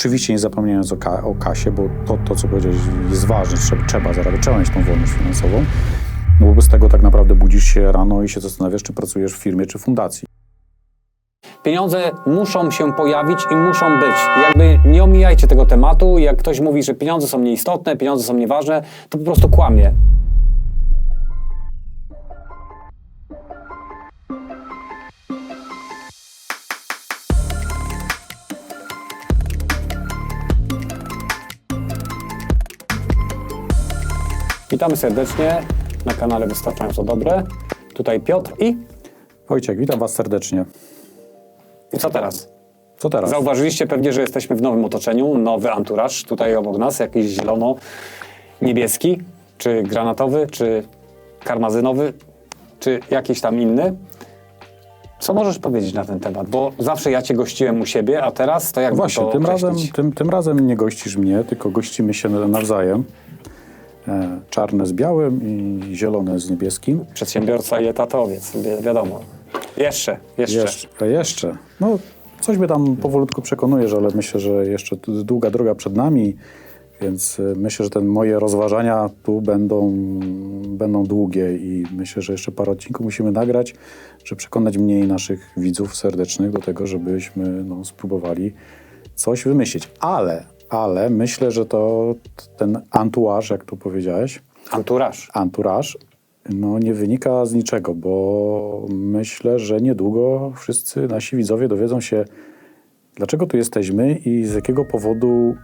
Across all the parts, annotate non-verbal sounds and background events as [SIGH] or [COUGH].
Oczywiście nie zapominając o, ka- o kasie, bo to, to, co powiedziałeś, jest ważne, trzeba, trzeba zarabiać, trzeba mieć tą wolność finansową, no bo bez tego tak naprawdę budzisz się rano i się zastanawiasz, czy pracujesz w firmie, czy fundacji. Pieniądze muszą się pojawić i muszą być. Jakby nie omijajcie tego tematu. Jak ktoś mówi, że pieniądze są nieistotne, pieniądze są nieważne, to po prostu kłamie. Witamy serdecznie na kanale Wystarczająco Dobre. Tutaj Piotr i... Wojciech, witam Was serdecznie. I co teraz? Co teraz? Zauważyliście pewnie, że jesteśmy w nowym otoczeniu, nowy anturaż tutaj obok nas, jakiś zielono-niebieski, czy granatowy, czy karmazynowy, czy jakiś tam inny. Co możesz powiedzieć na ten temat? Bo zawsze ja cię gościłem u siebie, a teraz to jak Właśnie, to tym razem, tym, tym razem nie gościsz mnie, tylko gościmy się nawzajem. E, czarne z białym i zielone z niebieskim. Przedsiębiorca i etatowiec, wi- wiadomo. Jeszcze, jeszcze. Jeszcze. Jeszcze. No, coś mnie tam powolutku przekonujesz, ale myślę, że jeszcze długa droga przed nami, więc y, myślę, że te moje rozważania tu będą, będą długie i myślę, że jeszcze parę odcinków musimy nagrać, żeby przekonać mnie i naszych widzów serdecznych do tego, żebyśmy no, spróbowali coś wymyślić. Ale, ale myślę, że to ten entourage, jak tu powiedziałeś, Anturaż. anturaż no, nie wynika z niczego, bo myślę, że niedługo wszyscy nasi widzowie dowiedzą się, dlaczego tu jesteśmy i z jakiego powodu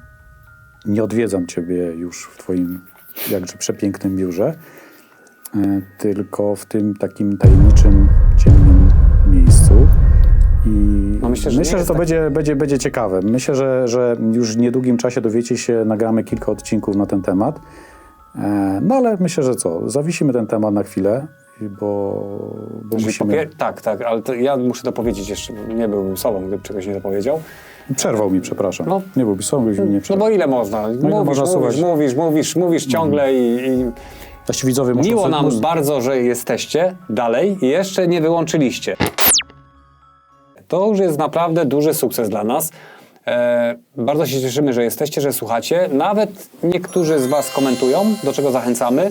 nie odwiedzam Ciebie już w Twoim jakże przepięknym biurze, e, tylko w tym takim tajemniczym, ciemnym miejscu. I No myślę, że myślę, że to tak. będzie, będzie, będzie ciekawe. Myślę, że, że już w niedługim czasie dowiecie się, nagramy kilka odcinków na ten temat. E, No ale myślę, że co, zawisimy ten temat na chwilę, bo, bo Czyli musimy... tak, tak, ale to ja muszę to powiedzieć jeszcze, nie byłbym sobą, gdyby czegoś nie dopowiedział. Przerwał mi, przepraszam. No. Nie byłby są, byś mi nie No przerwał. bo ile można? Mówisz, można mówisz, słuchać? mówisz, mówisz, mówisz ciągle i, i Nasi widzowie muszą miło nam bardzo, że jesteście dalej i jeszcze nie wyłączyliście. To już jest naprawdę duży sukces dla nas. E, bardzo się cieszymy, że jesteście, że słuchacie. Nawet niektórzy z Was komentują, do czego zachęcamy.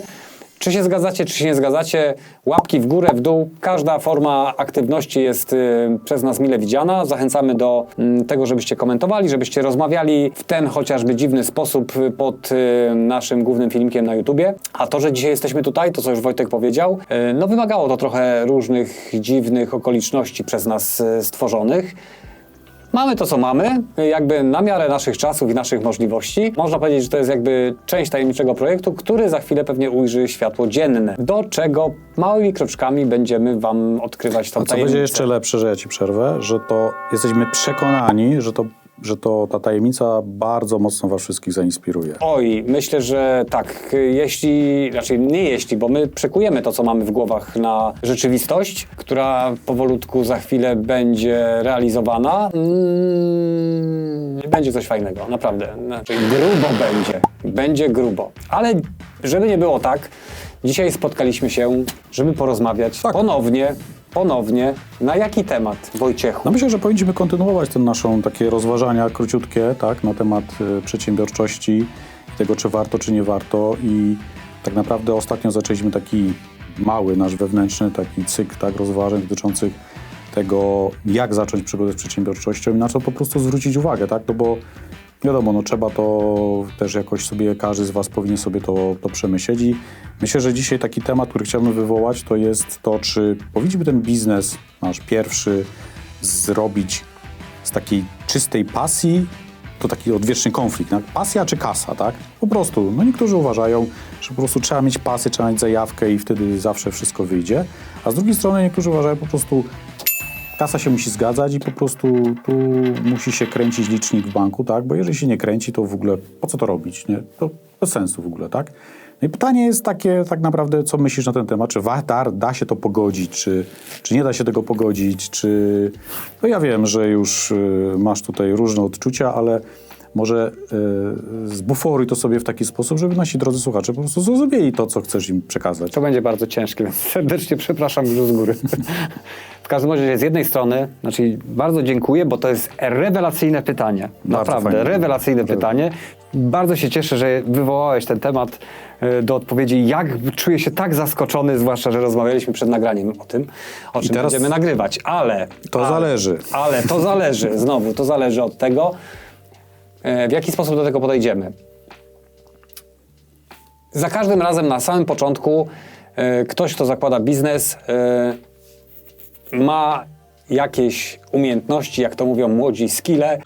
Czy się zgadzacie, czy się nie zgadzacie, łapki w górę, w dół. Każda forma aktywności jest y, przez nas mile widziana. Zachęcamy do mm, tego, żebyście komentowali, żebyście rozmawiali w ten chociażby dziwny sposób y, pod y, naszym głównym filmikiem na YouTubie. A to, że dzisiaj jesteśmy tutaj, to co już Wojtek powiedział, y, no wymagało to trochę różnych dziwnych okoliczności przez nas y, stworzonych. Mamy to, co mamy, jakby na miarę naszych czasów i naszych możliwości. Można powiedzieć, że to jest jakby część tajemniczego projektu, który za chwilę pewnie ujrzy światło dzienne. Do czego małymi kroczkami będziemy Wam odkrywać tą A co tajemnicę. będzie jeszcze lepsze, że ja ci przerwę, że to jesteśmy przekonani, że to, że to ta tajemnica bardzo mocno was wszystkich zainspiruje. Oj, myślę, że tak. Jeśli, raczej nie jeśli, bo my przekujemy to, co mamy w głowach na rzeczywistość, która powolutku za chwilę będzie realizowana. Mm, będzie coś fajnego, naprawdę. Znaczy, grubo będzie. Będzie grubo. Ale żeby nie było tak, dzisiaj spotkaliśmy się, żeby porozmawiać Tak. ponownie, ponownie. Na jaki temat, Wojciechu? No myślę, że powinniśmy kontynuować te naszą takie rozważania króciutkie, tak, na temat y, przedsiębiorczości, tego czy warto, czy nie warto i tak naprawdę ostatnio zaczęliśmy taki mały nasz wewnętrzny taki cykl tak, rozważań dotyczących tego, jak zacząć przygodę z przedsiębiorczością i na co po prostu zwrócić uwagę, tak, no bo wiadomo, no trzeba to też jakoś sobie, każdy z Was powinien sobie to, to przemyśleć i myślę, że dzisiaj taki temat, który chciałbym wywołać, to jest to, czy powinniśmy ten biznes nasz pierwszy zrobić z takiej czystej pasji, to taki odwieczny konflikt, tak? pasja czy kasa, tak? Po prostu, no niektórzy uważają, że po prostu trzeba mieć pasję, trzeba mieć zajawkę i wtedy zawsze wszystko wyjdzie, a z drugiej strony niektórzy uważają po prostu kasa się musi zgadzać i po prostu tu musi się kręcić licznik w banku, tak? Bo jeżeli się nie kręci, to w ogóle po co to robić, nie? To bez sensu w ogóle, tak? No i pytanie jest takie tak naprawdę, co myślisz na ten temat? Czy wa- da, da się to pogodzić, czy, czy nie da się tego pogodzić, czy... No ja wiem, że już y, masz tutaj różne odczucia, ale może y, zbuforuj to sobie w taki sposób, żeby nasi drodzy słuchacze po prostu zrozumieli to, co chcesz im przekazać. To będzie bardzo ciężkie, więc serdecznie przepraszam już z góry. [LAUGHS] w każdym razie z jednej strony, znaczy bardzo dziękuję, bo to jest rewelacyjne pytanie. Naprawdę, fajne. rewelacyjne pytanie. Bardzo się cieszę, że wywołałeś ten temat e, do odpowiedzi. Jak czuję się tak zaskoczony, zwłaszcza, że rozmawialiśmy przed nagraniem o tym, o czym będziemy nagrywać, ale... To ale, zależy. Ale to zależy, znowu, to zależy od tego, w jaki sposób do tego podejdziemy. Za każdym razem na samym początku e, ktoś, kto zakłada biznes, e, ma jakieś umiejętności, jak to mówią młodzi, skille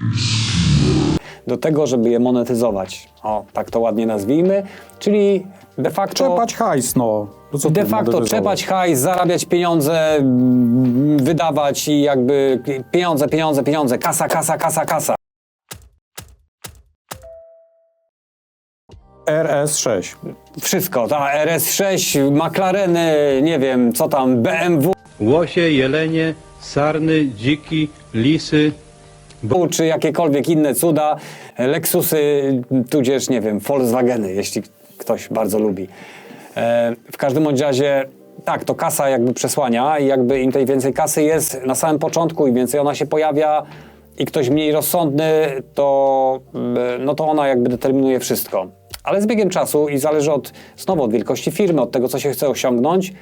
do tego, żeby je monetyzować. O, tak to ładnie nazwijmy. Czyli de facto, Czepać hajs, no. no de facto czepać hajs, zarabiać pieniądze, wydawać i jakby pieniądze, pieniądze, pieniądze, kasa, kasa, kasa, kasa. RS6. Wszystko, ta RS6, McLareny, nie wiem, co tam, BMW, Łosie, jelenie, sarny, dziki, lisy, czy jakiekolwiek inne cuda, Lexusy, tudzież, nie wiem, Volkswageny, jeśli ktoś bardzo lubi. E, w każdym bądź razie, tak, to kasa jakby przesłania i jakby im tej więcej kasy jest na samym początku i więcej ona się pojawia i ktoś mniej rozsądny, to, e, no to ona jakby determinuje wszystko. Ale z biegiem czasu i zależy od, znowu od wielkości firmy, od tego, co się chce osiągnąć,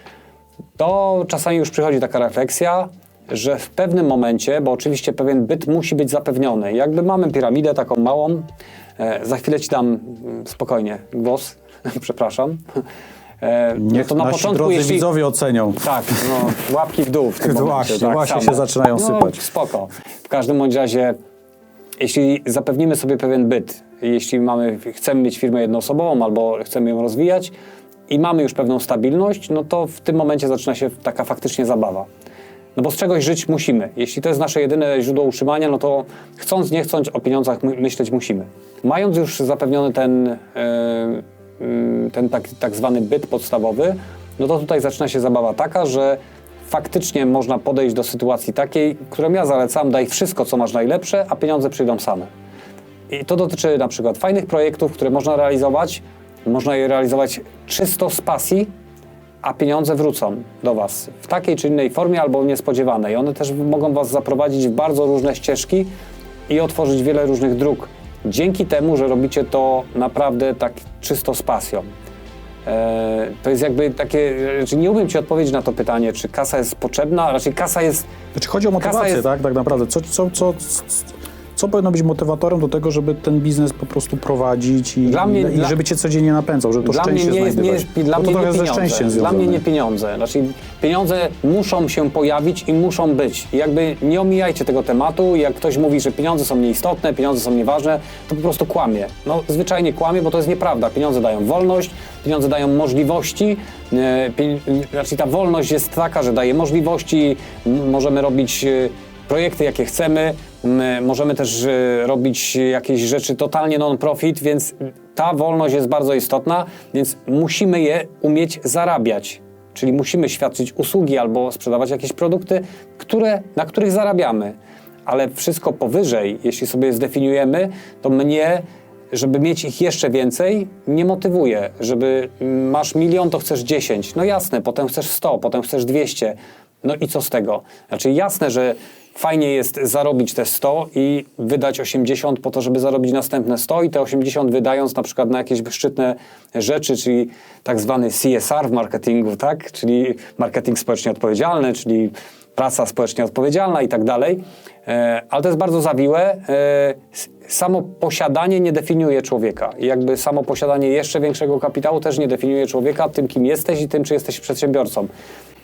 to czasami już przychodzi taka refleksja, że w pewnym momencie, bo oczywiście pewien byt musi być zapewniony. Jakby mamy piramidę taką małą, e, za chwilę ci dam mm, spokojnie głos, [LAUGHS] przepraszam. E, no Niech to na początku, jeśli, widzowie ocenią. tak, no, łapki w dół w tym [LAUGHS] momencie. Właśnie, tak, właśnie samo. się zaczynają no, sypać. spoko. W każdym bądź razie, jeśli zapewnimy sobie pewien byt, jeśli mamy, chcemy mieć firmę jednoosobową albo chcemy ją rozwijać i mamy już pewną stabilność, no to w tym momencie zaczyna się taka faktycznie zabawa. No bo z czegoś żyć musimy. Jeśli to jest nasze jedyne źródło utrzymania, no to chcąc, nie chcąc o pieniądzach my- myśleć musimy. Mając już zapewniony ten, e, mm, ten tak, tak zwany byt podstawowy, no to tutaj zaczyna się zabawa taka, że faktycznie można podejść do sytuacji takiej, którą ja zalecam, daj wszystko, co masz najlepsze, a pieniądze przyjdą same. I to dotyczy na przykład fajnych projektów, które można realizować. Można je realizować czysto z pasji, a pieniądze wrócą do Was w takiej czy innej formie albo niespodziewanej. One też mogą Was zaprowadzić w bardzo różne ścieżki i otworzyć wiele różnych dróg. Dzięki temu, że robicie to naprawdę tak czysto z pasją. Eee, to jest jakby takie, że nie umiem Ci odpowiedzieć na to pytanie, czy kasa jest potrzebna, raczej kasa jest Znaczy chodzi o motywację, jest- tak, tak naprawdę. Co, co, co, co, powinno być motywatorem do tego, żeby ten biznes po prostu prowadzić i, Dla mnie- i, dla- żeby cię codziennie napędzał, żeby to dla mnie szczęście nie jest, nie znajdywać. jest, dla Bo mnie to nie pieniądze. Dla mnie nie pieniądze. Znaczy, pieniądze muszą się pojawić i muszą być. I jakby nie omijajcie tego tematu. Jak ktoś mówi, że pieniądze są nieistotne, pieniądze są nieważne, to po prostu kłamie. No, zwyczajnie kłamie, bo to jest nieprawda. Pieniądze dają wolność, pieniądze dają możliwości. E, pie- Znaczy, ta wolność jest taka, że daje możliwości. Możemy robić e, projekty, jakie chcemy. Możemy też e, robić jakieś rzeczy totalnie non-profit, więc ta wolność jest bardzo istotna, więc musimy je umieć zarabiać. Czyli musimy świadczyć usługi albo sprzedawać jakieś produkty, które, na których zarabiamy. Ale wszystko powyżej, jeśli sobie zdefiniujemy, to mnie, żeby mieć ich jeszcze więcej, nie motywuje. Żeby mm, masz milion, to chcesz 10. No jasne, potem chcesz 100, potem chcesz 200. No i co z tego? Znaczy jasne, że fajnie jest zarobić te 100 i wydać 80 po to, żeby zarobić następne 100 i te 80 wydając na przykład na jakieś szczytne rzeczy, czyli tak zwany CSR w marketingu, tak? Czyli marketing społecznie odpowiedzialny, czyli praca społecznie odpowiedzialna i tak dalej. E, Ale to jest bardzo zawiłe. E, Samo posiadanie nie definiuje człowieka. I jakby samo posiadanie jeszcze większego kapitału też nie definiuje człowieka tym, kim jesteś i tym, czy jesteś przedsiębiorcą.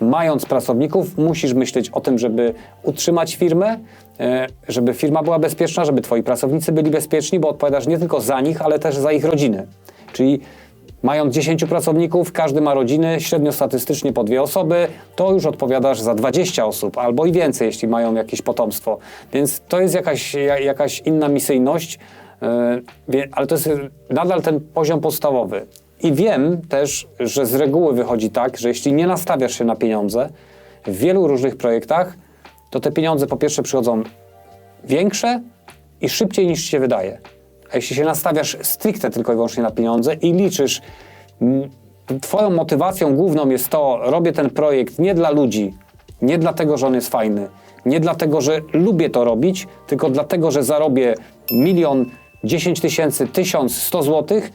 Mając pracowników, musisz myśleć o tym, żeby utrzymać firmę, e, żeby firma była bezpieczna, żeby twoi pracownicy byli bezpieczni, bo odpowiadasz nie tylko za nich, ale też za ich rodziny. Czyli Mając 10 pracowników, każdy ma rodziny, średnio statystycznie po dwie osoby, to już odpowiadasz za 20 osób albo i więcej, jeśli mają jakieś potomstwo. Więc to jest jakaś, ja- jakaś inna misyjność, wie- ale to jest nadal ten poziom podstawowy. I wiem też, że z reguły wychodzi tak, że jeśli nie nastawiasz się na pieniądze w wielu różnych projektach, to te pieniądze po pierwsze przychodzą większe i szybciej niż ci się wydaje. a jeśli się nastawiasz stricte tylko i wyłącznie na pieniądze i liczysz, mm, twoją motywacją główną jest to, robię ten projekt nie dla ludzi, nie dlatego, że on jest fajny, nie dlatego, że lubię to robić, tylko dlatego, że zarobię milion, dziesięć tysięcy, tysiąc, sto złotych,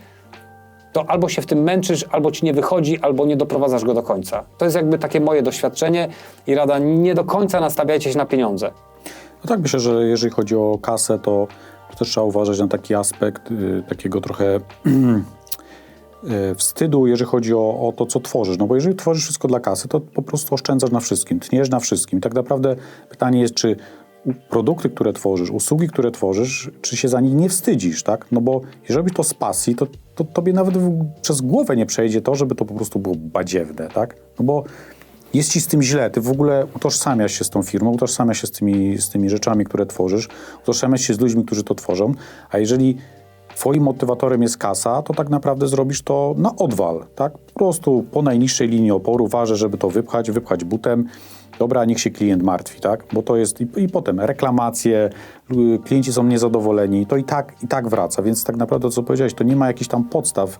to albo się w tym męczysz, albo ci nie wychodzi, albo nie doprowadzasz go do końca. To jest jakby takie moje doświadczenie i rada, nie do końca nastawiajcie się na pieniądze. No tak, myślę, że jeżeli chodzi o kasę, to też trzeba uważać na taki aspekt y, takiego trochę [CLEARS THROAT] y, wstydu, jeżeli chodzi o, o to, co tworzysz. No bo jeżeli tworzysz wszystko dla kasy, to po prostu oszczędzasz na wszystkim, tniesz na wszystkim. Tak naprawdę pytanie jest, czy produkty, które tworzysz, usługi, które tworzysz, czy się za nich nie wstydzisz, tak? No bo jeżeli robisz to z pasji, to, to tobie nawet przez głowę nie przejdzie to, żeby to po prostu było badziewne, tak? No bo jest ci z tym źle, ty w ogóle utożsamiasz się z tą firmą, utożsamiasz się z tymi, z tymi rzeczami, które tworzysz, utożsamiasz się z ludźmi, którzy to tworzą, a jeżeli twoim motywatorem jest kasa, to tak naprawdę zrobisz to na odwal, tak? Po prostu po najniższej linii oporu ważę, żeby to wypchać, wypchać butem, dobra, niech się klient martwi, tak? Bo to jest i, i potem reklamacje, l- klienci są niezadowoleni, to i tak, i tak wraca, więc tak naprawdę co powiedziałeś, to nie ma jakichś tam podstaw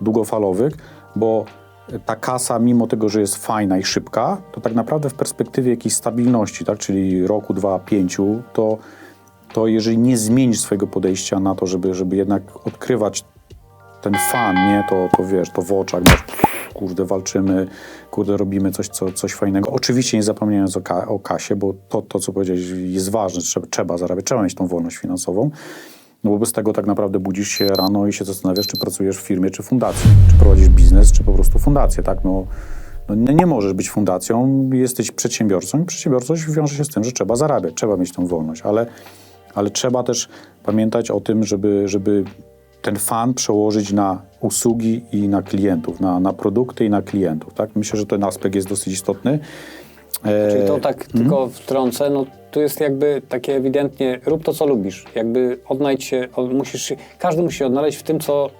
długofalowych, bo ta kasa, mimo tego, że jest fajna i szybka, to tak naprawdę w perspektywie jakiejś stabilności, tak, czyli roku, dwa, pięciu, to, to jeżeli nie zmienisz swojego podejścia na to, żeby, żeby jednak odkrywać ten fan, nie, to, to wiesz, to w oczach, kurde, walczymy, kurde, robimy coś, co, coś fajnego. Oczywiście nie zapominając o, ka- o kasie, bo to, to, co powiedziałeś, jest ważne, trzeba, trzeba zarabiać, trzeba mieć tą wolność finansową, no bo bez tego tak naprawdę budzisz się rano i się zastanawiasz, czy pracujesz w firmie, czy fundacji, czy prowadzisz biznes, czy po prostu fundację, tak? No, no nie, nie możesz być fundacją, jesteś przedsiębiorcą i przedsiębiorczość wiąże się z tym, że trzeba zarabiać, trzeba mieć tą wolność, ale, ale trzeba też pamiętać o tym, żeby, żeby ten fan przełożyć na usługi i na klientów, na, na produkty i na klientów, tak? Myślę, że ten aspekt jest dosyć istotny. E, Czyli to tak tylko wtrącę, no tu jest jakby takie ewidentnie, rób to, co lubisz. Jakby odnajdź się, musisz, każdy musi się odnaleźć w tym, co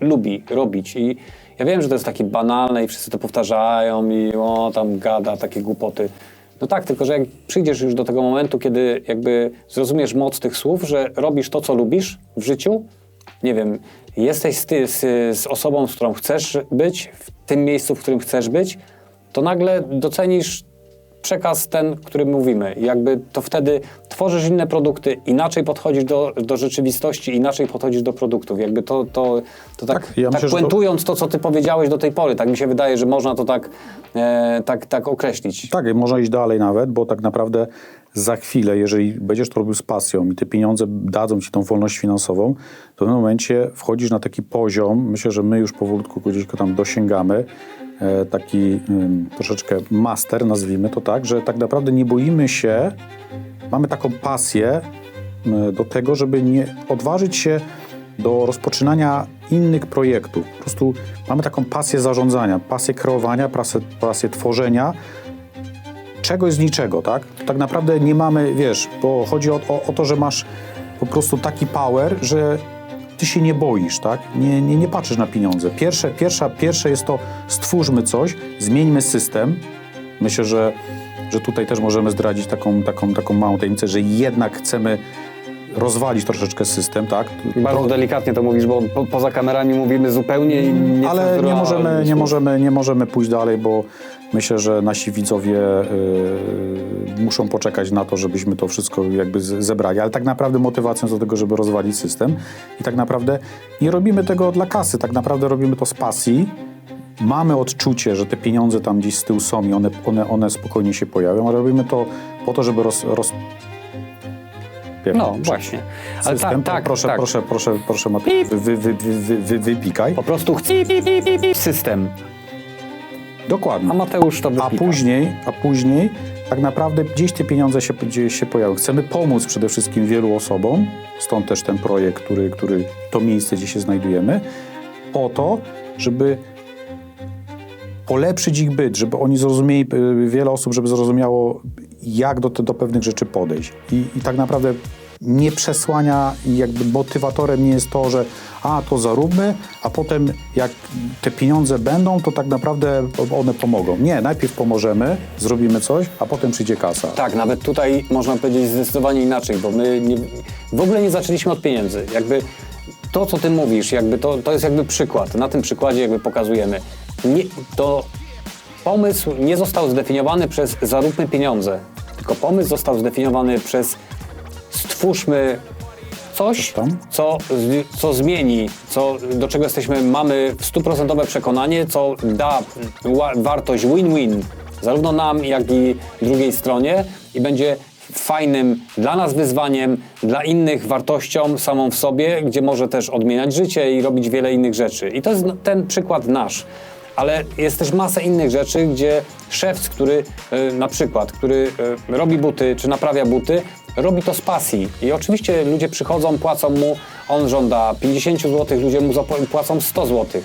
lubi robić i ja wiem, że to jest takie banalne i wszyscy to powtarzają i o, tam gada takie głupoty. No tak, tylko że jak przyjdziesz już do tego momentu, kiedy jakby zrozumiesz moc tych słów, że robisz to, co lubisz w życiu, nie wiem, jesteś z, ty, z, z osobą, z którą chcesz być, w tym miejscu, w którym chcesz być, to nagle docenisz przekaz ten, który mówimy. Jakby to wtedy tworzysz inne produkty, inaczej podchodzisz do, do rzeczywistości, inaczej podchodzisz do produktów. Jakby to, to, to tak, Tak, ja tak myślę, że to- puentując to... co ty powiedziałeś do tej pory, tak mi się wydaje, że można to tak, e, tak, tak określić. Tak, można iść dalej nawet, bo tak naprawdę za chwilę, jeżeli będziesz to robił z pasją i te pieniądze dadzą ci tą wolność finansową, to w pewnym momencie wchodzisz na taki poziom, myślę, że my już powolutku gdzieś go tam dosięgamy, taki ym, troszeczkę master, nazwijmy to tak, że tak naprawdę nie boimy się, mamy taką pasję y, do tego, żeby nie odważyć się do rozpoczynania innych projektów. Po prostu mamy taką pasję zarządzania, pasję kreowania, pasję, pasję tworzenia, czegoś z niczego, tak? Tak naprawdę nie mamy, wiesz, bo chodzi o, o, o to, że masz po prostu taki power, że ty się nie boisz, tak? Nie, nie, nie patrzysz na pieniądze. Pierwsze, pierwsza, pierwsze jest to stwórzmy coś, zmieńmy system. Myślę, że, że tutaj też możemy zdradzić taką, taką, taką małą tajemnicę, że jednak chcemy rozwalić troszeczkę system, tak? Bardzo delikatnie to mówisz, bo po, poza kamerami mówimy zupełnie innie. Ale nie możemy, nie, możemy, nie możemy pójść dalej, bo myślę, że nasi widzowie y, muszą poczekać na to, żebyśmy to wszystko jakby zebrali. Ale tak naprawdę motywacją do tego, żeby rozwalić system i tak naprawdę nie robimy tego dla kasy, tak naprawdę robimy to z pasji. Mamy odczucie, że te pieniądze tam gdzieś z tyłu są i one, one, one spokojnie się pojawią, ale robimy to po to, żeby roz... roz No właśnie. Ale system. tak, tak, proszę, tak. proszę, proszę, proszę, Mateusz, wy, wy, wy, wy, wy, wypikaj. Po prostu chcę system. Dokładnie. A Mateusz to A wypika. później, a później tak naprawdę gdzieś te pieniądze się, gdzieś się pojawią. Chcemy pomóc przede wszystkim wielu osobom, stąd też ten projekt, który, który to miejsce, gdzie się znajdujemy, po to, żeby polepszyć ich byt, żeby oni zrozumieli, y, wiele osób, żeby zrozumiało, jak do, do pewnych rzeczy podejść. I, I tak naprawdę nie przesłania i jakby motywatorem nie jest to, że a to zaróbmy, a potem jak te pieniądze będą, to tak naprawdę one pomogą. Nie, najpierw pomożemy, zrobimy coś, a potem przyjdzie kasa. Tak, nawet tutaj można powiedzieć zdecydowanie inaczej, bo my nie, w ogóle nie zaczęliśmy od pieniędzy. Jakby to, co ty mówisz, jakby to, to jest jakby przykład. Na tym przykładzie jakby pokazujemy. Nie, to pomysł nie został zdefiniowany przez zaróbmy pieniądze, tylko pomysł został zdefiniowany przez stwórzmy coś, co, z- co zmieni, co, do czego jesteśmy, mamy stuprocentowe przekonanie, co da wartość win-win zarówno nam, jak i drugiej stronie i będzie fajnym dla nas wyzwaniem, dla innych wartością samą w sobie, gdzie może też odmieniać życie i robić wiele innych rzeczy. I to jest ten przykład nasz. Ale jest też masa innych rzeczy, gdzie szewc, który e, na przykład, który e, robi buty czy naprawia buty, robi to z pasji. I oczywiście ludzie przychodzą, płacą mu, on żąda 50 zł, ludzie mu płacą 100 zł.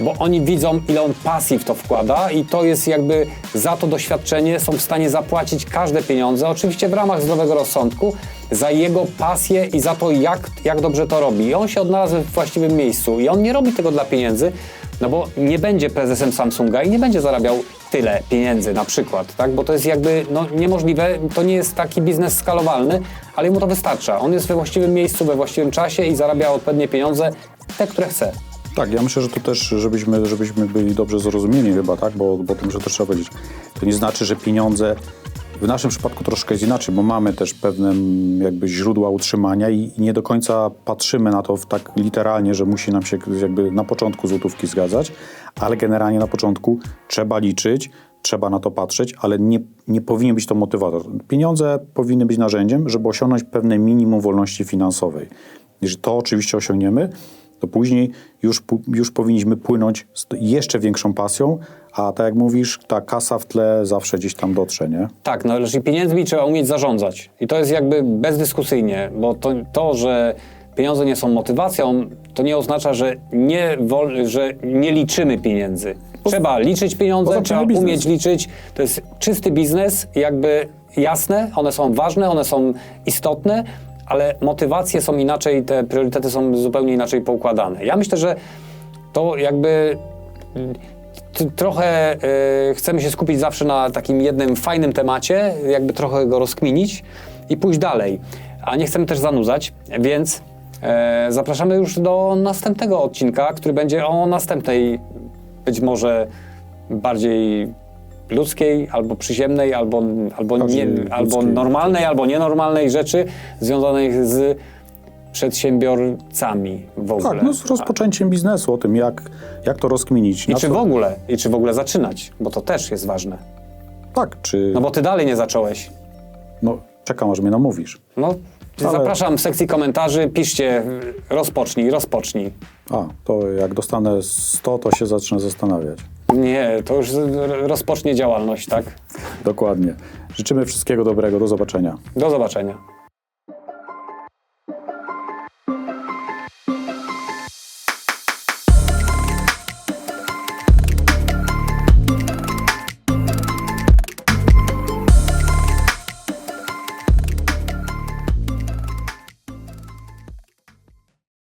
Bo oni widzą, ile on pasji w to wkłada, i to jest jakby za to doświadczenie są w stanie zapłacić każde pieniądze, oczywiście w ramach zdrowego rozsądku, za jego pasję i za to, jak, jak dobrze to robi. I on się odnalazł w właściwym miejscu. I on nie robi tego dla pieniędzy, no bo nie będzie prezesem Samsunga i nie będzie zarabiał tyle pieniędzy na przykład, tak? Bo to jest jakby no, niemożliwe, to nie jest taki biznes skalowalny, ale mu to wystarcza. On jest we właściwym miejscu, we właściwym czasie i zarabia odpowiednie pieniądze, te, które chce. Tak, ja myślę, że to też, żebyśmy, żebyśmy byli dobrze zrozumieni chyba, tak, bo, bo tym, że to trzeba powiedzieć. To nie znaczy, że pieniądze, w naszym przypadku troszkę jest inaczej, bo mamy też pewne mm, jakby źródła utrzymania i nie do końca patrzymy na to w tak literalnie, że musi nam się jakby na początku złotówki zgadzać, ale generalnie na początku trzeba liczyć, trzeba na to patrzeć, ale nie, nie powinien być to motywator. Pieniądze powinny być narzędziem, żeby osiągnąć pewne minimum wolności finansowej. Jeżeli to oczywiście osiągniemy, to później już, już powinniśmy płynąć z jeszcze większą pasją, a tak jak mówisz, ta kasa w tle zawsze gdzieś tam dotrze, nie? Tak, no ale pieniędzmi trzeba umieć zarządzać. I to jest jakby bezdyskusyjnie, bo to, to że pieniądze nie są motywacją, to nie oznacza, że nie, że nie liczymy pieniędzy. Trzeba liczyć pieniądze, trzeba biznes. umieć liczyć. To jest czysty biznes, jakby jasne, one są ważne, one są istotne, ale motywacje są inaczej, te priorytety są zupełnie inaczej poukładane. Ja myślę, że to jakby trochę e, chcemy się skupić zawsze na takim jednym fajnym temacie, jakby trochę go rozkminić i pójść dalej. A nie chcemy też zanudzać, więc e, zapraszamy już do następnego odcinka, który będzie o następnej, być może bardziej ludzkiej, albo przyziemnej, albo, albo, nie, albo normalnej, albo nienormalnej rzeczy związanych z przedsiębiorcami w ogóle. Tak, no z rozpoczęciem biznesu, o tym jak, jak to rozkminić. I czy co- w ogóle, i czy w ogóle zaczynać, bo to też jest ważne. Tak, czy... No bo ty dalej nie zacząłeś. No, czekam, aż mnie namówisz. No, Ale- zapraszam w sekcji komentarzy, piszcie, rozpocznij, rozpocznij. A, to jak dostanę 100, to się zacznę zastanawiać. Nie, to już rozpocznie działalność, tak? Dokładnie. Życzymy wszystkiego dobrego. Do zobaczenia. Do zobaczenia.